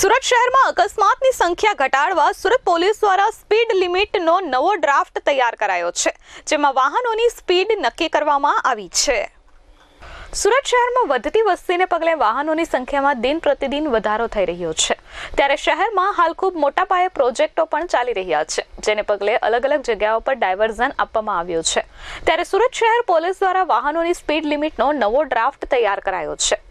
સુરત શહેરમાં અકસ્માતની સંખ્યા ઘટાડવા સુરત પોલીસ દ્વારા સ્પીડ લિમિટનો નવો ડ્રાફ્ટ તૈયાર કરાયો છે, જેમાં વાહનોની સ્પીડ નક્કી કરવામાં આવી છે. સુરત શહેરમાં વધતી વસ્તીને પગલે વાહનોની સંખ્યામાં દિન પ્રતિદિન વધારો થઈ રહ્યો છે. ત્યારે શહેરમાં હાલ ખૂબ મોટા પાયે પ્રોજેક્ટો પણ ચાલી રહ્યા છે, જેને પગલે અલગ અલગ જગ્યાઓ પર ડાયવર્ઝન આપવામાં આવ્યું છે. ત્યારે સુરત શહેર પોલીસ દ્વારા વાહનોની સ્પીડ લિમિટનો નવો ડ્રાફ્ટ તૈયાર કરાયો છે.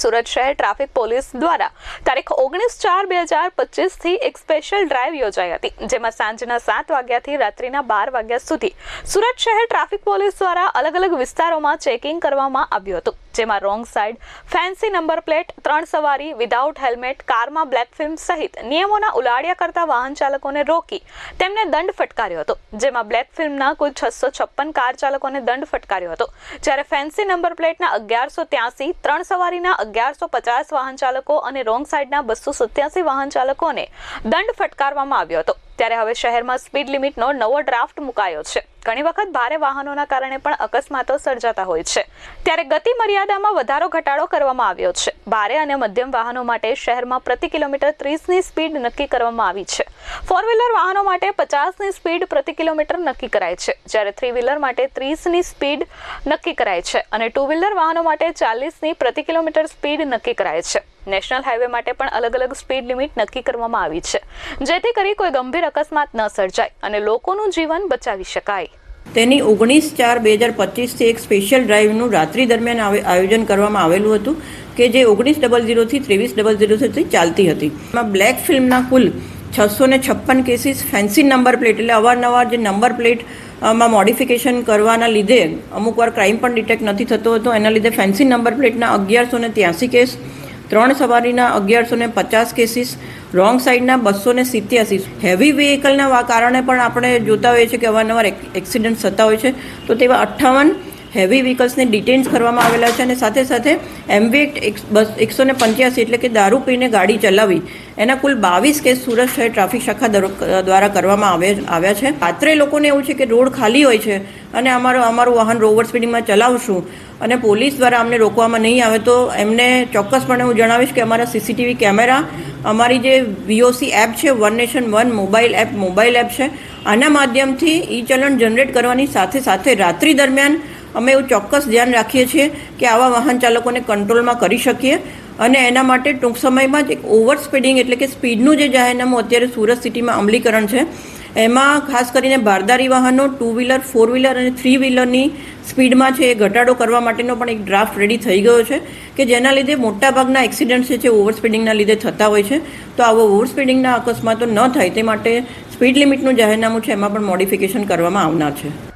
સુરત શહેર ટ્રાફિક પોલીસ દ્વારા તારીખ ઓગણીસ ચાર બે હજાર પચીસથી એક સ્પેશિયલ ડ્રાઈવ યોજાઈ હતી, જેમાં સાંજના સાત વાગ્યાથી રાત્રિના બાર વાગ્યા સુધી સુરત શહેર ટ્રાફિક પોલીસ દ્વારા અલગ અલગ વિસ્તારોમાં ચેકિંગ કરવામાં આવ્યું હતું. જેમાં wrong side, fancy number plate, ત્રણ સવારી, વિધાઉટ હેલ્મેટ, કારમાં બ્લેક ફિલ્મ સહિત નિયમોના ઉલાડ્યા કરતા વાહન ચાલકોને રોકી તેમને દંડ ફટકાર્યો હતો. જેમાં બ્લેક ફિલ્મના કુલ છસો છપ્પન કાર ચાલકોને દંડ ફટકાર્યો હતો. જ્યારે ફેન્સી નંબર પ્લેટના અગિયારસો ત્યાસી, ત્રણ સવારીના અગિયારસો પચાસ વાહન ચાલકો અને રોંગ સાઈડના બસો સત્યાસી વાહન ચાલકોને દંડ ફટકારવામાં આવ્યો હતો. ત્યારે હવે શહેરમાં સ્પીડ લિમિટનો નવો ડ્રાફ્ટ મુકાયો છે. ઘણી વખત ભારે વાહનોના કારણે પણ અકસ્માતો સર્જાતા હોય છે. ત્યારે ગતિ મર્યાદામાં વધારો ઘટાડો કરવામાં આવ્યો છે. ભારે અને મધ્યમ વાહનો માટે શહેરમાં પ્રતિ કિલોમીટર ત્રીસની સ્પીડ નક્કી કરવામાં આવી છે. ફોર વ્હીલર વાહનો માટે પચાસની સ્પીડ પ્રતિ કિલોમીટર નક્કી કરાય છે. જ્યારે થ્રી વ્હીલર માટે ત્રીસની સ્પીડ નક્કી કરાય છે અને ટુ વ્હીલર વાહનો માટે ચાલીસની પ્રતિ કિલોમીટર સ્પીડ નક્કી કરાય છે. નેશનલ હાઈવે માટે પણ અલગ અલગ સ્પીડ લિમિટ નક્કી કરવામાં આવી છે. જેથી કરી કોઈ ગંભીર અકસ્માત ન સર્જાય અને લોકોનું જીવન બચાવી શકાય. તેની ઓગણીસ ચાર બે હજાર પચીસથી એક સ્પેશિયલ ડ્રાઈવનું રાત્રિ દરમિયાન આયોજન કરવામાં આવેલું હતું કે જે ઓગણીસ ડબલ ઝીરોથી ત્રેવીસ ડબલ ઝીરો સુધી ચાલતી હતી. એમાં બ્લેક ફિલ્મના કુલ છસો ને છપ્પન કેસીસ ફેન્સી નંબર પ્લેટ એટલે અવારનવાર જે નંબર પ્લેટમાં મોડિફિકેશન કરવાના લીધે અમુક વાર ક્રાઇમ પણ ડિટેક્ટ નથી થતો હતો. એના લીધે ફેન્સી નંબર પ્લેટના અગિયારસો ને ત્યાંસી કેસ ત્રણ સવારીના અગિયારસો ને પચાસ કેસીસ રોંગ સાઈડના બસો ને સિત્યાસી. હેવી વ્હીકલના કારણે પણ આપણે જોતા હોઈએ છીએ કે અવારનવાર એક- એક્સિડન્ટ થતા હોય છે. તો તેવા અઠ્ઠાવન હેવી વ્હીકલ્સને ડિટેન્સ કરવામાં આવેલા છે અને સાથે સાથે એમવી એક્ટ બસ એકસો ને પંચ્યાસી એટલે કે દારૂ પીને ગાડી ચલાવી. એના કુલ બાવીસ કેસ સુરત શહેર ટ્રાફિક શાખા દ્વારા કરવામાં આવે આવ્યા છે. પાત્રે લોકોને એવું છે કે રોડ ખાલી હોય છે અને અમારું અમારું વાહન રોવર સ્પીડિંગમાં ચલાવશું અને પોલીસ દ્વારા અમને રોકવામાં નહીં આવે તો એમને ચોક્કસપણે હું જણાવીશ કે અમારા સીસીટીવી કેમેરા, અમારી જે વીઓસી એપ છે one nation one mobile app mobile app છે, આના માધ્યમથી ઈ ચલણ જનરેટ કરવાની સાથે સાથે રાત્રિ દરમિયાન અમે એવું ચોક્કસ ધ્યાન રાખીએ છીએ કે આવા વાહન ચાલકોને કંટ્રોલમાં કરી શકીએ અને એના માટે ટૂંક સમયમાં જ એક ઓવર સ્પીડિંગ એટલે કે સ્પીડનું જે જાહેરનામું અત્યારે સુરત સિટીમાં અમલીકરણ છે, એમાં ખાસ કરીને બારદારી વાહનો ટુ વ્હીલર ફોર વ્હીલર અને થ્રી વ્હીલરની સ્પીડમાં છે એ ઘટાડો કરવા માટેનો પણ એક ડ્રાફ્ટ રેડી થઈ ગયો છે કે જેના લીધે મોટાભાગના એક્સિડન્ટ છે ઓવર સ્પીડિંગના લીધે થતા હોય છે. તો આવો ઓવર સ્પીડિંગના અકસ્માતો ન થાય તે માટે સ્પીડ લિમિટનું જાહેરનામું છે એમાં પણ મોડિફિકેશન કરવામાં આવનાર છે.